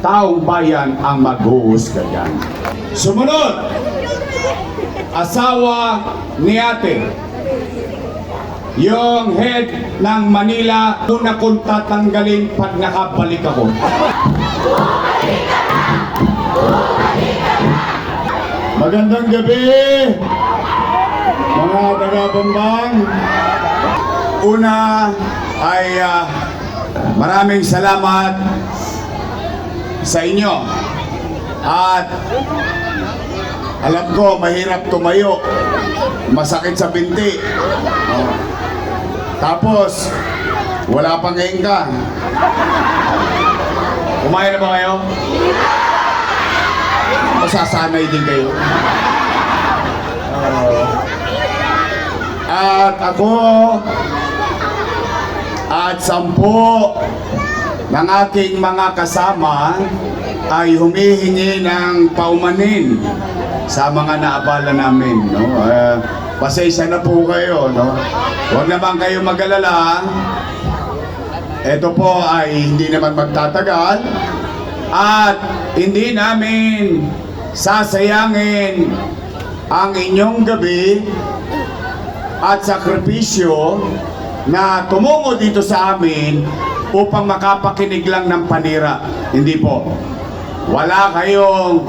taong bayan ang maghuhusga yan. Sumunod, asawa ni ate. Yung head ng Manila, una kong tatanggalin pag nakabalik ako. Magandang gabi, mga taga-bambang. Una ay ah, maraming salamat sa inyo. At alam ko, mahirap tumayo. Masakit sa binti. Oh. Tapos, wala pang hinga. Kumain na ba kayo? Masasanay din kayo. Oo. at ako at sampu ng aking mga kasama ay humihingi ng paumanin sa mga naabala namin. No? Uh, pasensya na po kayo. No? Huwag naman kayo mag-alala. Ito po ay hindi naman magtatagal at hindi namin sasayangin ang inyong gabi at sakripisyo na tumungo dito sa amin upang makapakinig lang ng panira. Hindi po. Wala kayong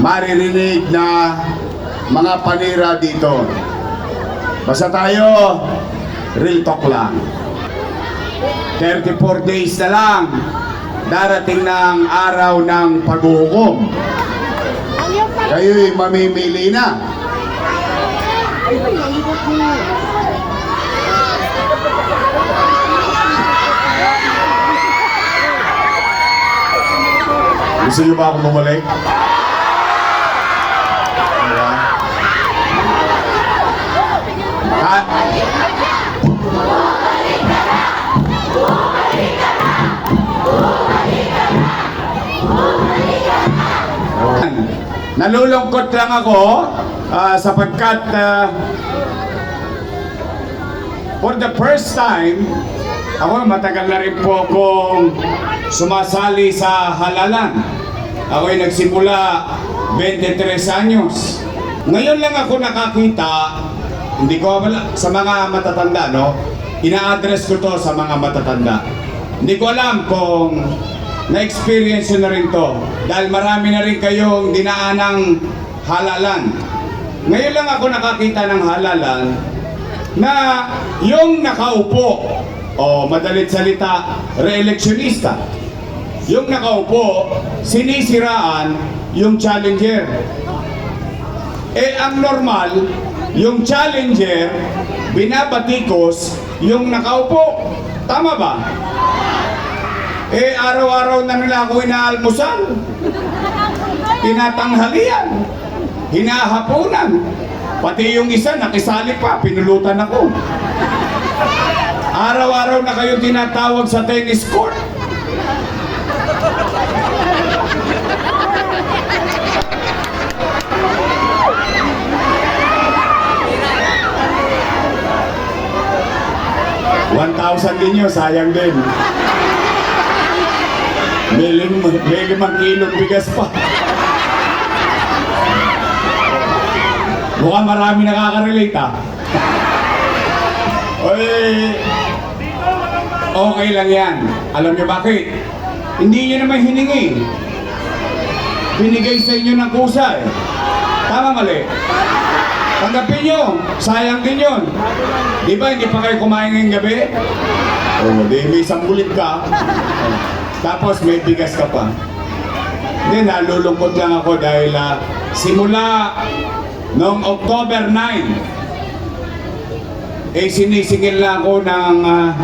maririnig na mga panira dito. Basta tayo, real talk lang. 34 days na lang, darating ng araw ng paghuhukom. Kayo'y mamimili na. Gusto niyo ba akong bumalik? Diba? Ha? Nalulungkot lang ako ah, sapagkat ah, for the first time, ako matagal na rin po akong sumasali sa halalan. Ako'y nagsimula 23 anyos. Ngayon lang ako nakakita, hindi ko wala, sa mga matatanda, no? Ina-address ko to sa mga matatanda. Hindi ko alam kung na-experience na rin to. Dahil marami na rin kayong dinaanang halalan. Ngayon lang ako nakakita ng halalan na yung nakaupo, o madalit salita, re-electionista. Yung nakaupo, sinisiraan yung challenger. Eh, ang normal, yung challenger, binabatikos yung nakaupo. Tama ba? Eh, araw-araw na nila ako inaalmusal. Tinatanghalian. Hinahapunan. Pati yung isa, nakisali pa, pinulutan ako. Araw-araw na kayo tinatawag sa tennis court. One thousand din yun, sayang din. May, lim, may limang kilong bigas pa. Mukhang marami nakaka-relate ah. Oy, okay lang yan. Alam niyo bakit? Hindi niyo naman hiningi. Binigay sa inyo ng kusa eh. Tama mali? Tanggapin nyo. Sayang din yun. Di ba hindi pa kayo kumain ngayong gabi? Oo, di may isang bulit ka. Tapos may bigas ka pa. Hindi, nalulungkot lang ako dahil ah, simula noong October 9, eh sinisingil na ako ng ah,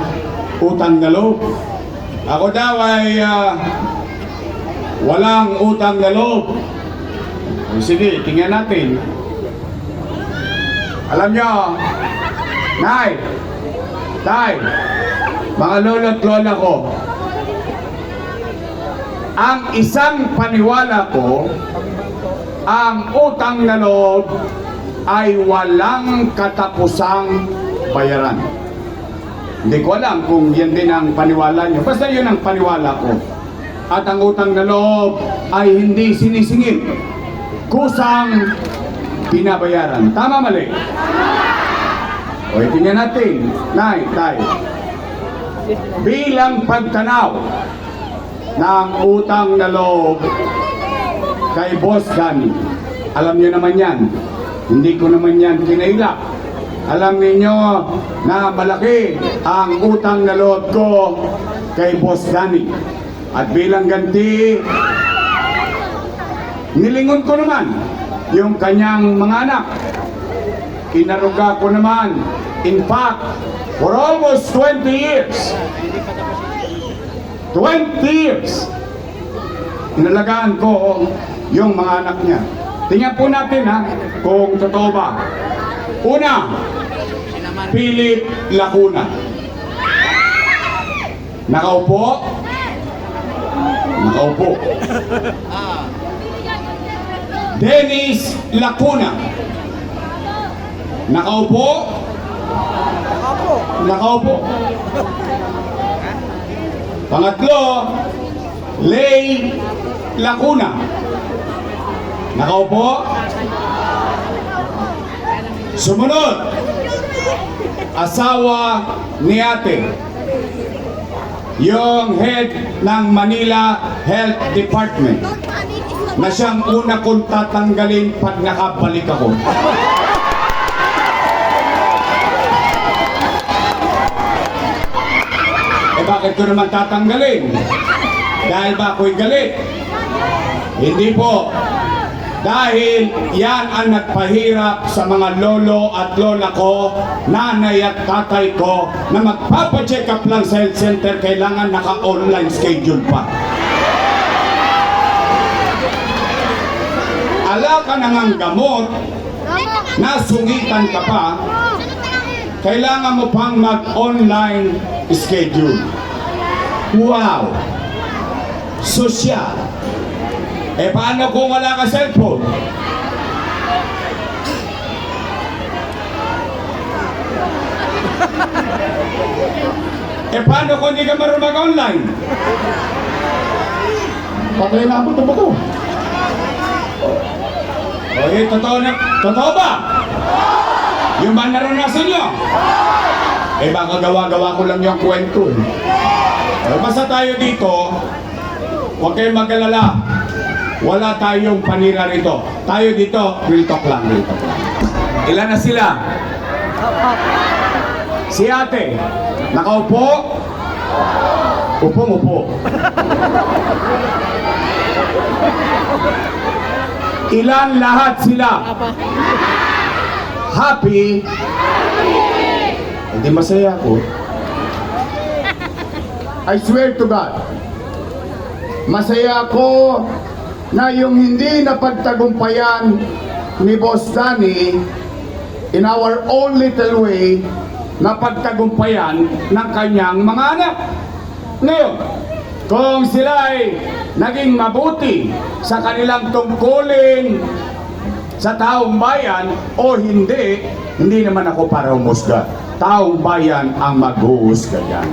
utang na loob. Ako daw ay ah, walang utang na loob. Sige, tingnan natin. Alam nyo, Nay, Tay, mga lolo at lola ko, ang isang paniwala ko, ang utang na loob ay walang katapusang bayaran. Hindi ko alam kung yan din ang paniwala nyo. Basta yun ang paniwala ko. at ang utang na loob ay hindi sinisingil. Kusang binabayaran. Tama mali? O tingnan natin. Nay, tay. Bilang pagtanaw ng utang na loob kay Boss Danny. Alam niyo naman yan. Hindi ko naman yan kinailak. Alam niyo na malaki ang utang na loob ko kay Boss Danny. At bilang ganti, nilingon ko naman yung kanyang mga anak. Inaruga ko naman. In fact, for almost 20 years, 20 years, inalagaan ko yung mga anak niya. Tingnan po natin ha, kung totoo ba. Una, Philip Lacuna. Nakaupo? Nakaupo. Dennis Lacuna. Nakaupo? Nakaupo. Pangatlo, Lay Lacuna. Nakaupo? Sumunod, asawa ni ate, yung head ng Manila Health Department na siyang una kong tatanggalin pag nakabalik ako. Eh bakit ko naman tatanggalin? Dahil ba ako'y galit? Hindi po. Dahil yan ang nagpahirap sa mga lolo at lola ko, nanay at tatay ko, na magpapacheck up lang sa health center, kailangan naka-online schedule pa. Ala ka na ngang gamot, nasungitan ka pa, kailangan mo pang mag-online schedule. Wow! Sosyal. Eh paano kung wala ka cellphone? Eh paano kung hindi ka marunong mag-online? Patay na ako ito ito? O eh, totoo na, totoo ba? Yung ba naranasan nyo? Eh baka gawa-gawa ko lang yung kwento. Eh, basta tayo dito, huwag kayong mag-alala. Wala tayong panira rito. Tayo dito, real talk lang, lang. Ilan na sila? Si ate, nakaupo? Upong upo. Ilan lahat sila? Happy? Hindi masaya ako. I swear to God, masaya ako na yung hindi napagtagumpayan ni Boss Danny in our own little way na pagtagumpayan ng kanyang mga anak. Ngayon, kung sila ay naging mabuti sa kanilang tungkulin sa taong bayan o hindi, hindi naman ako para humusga. Taong bayan ang maghuhusga yan.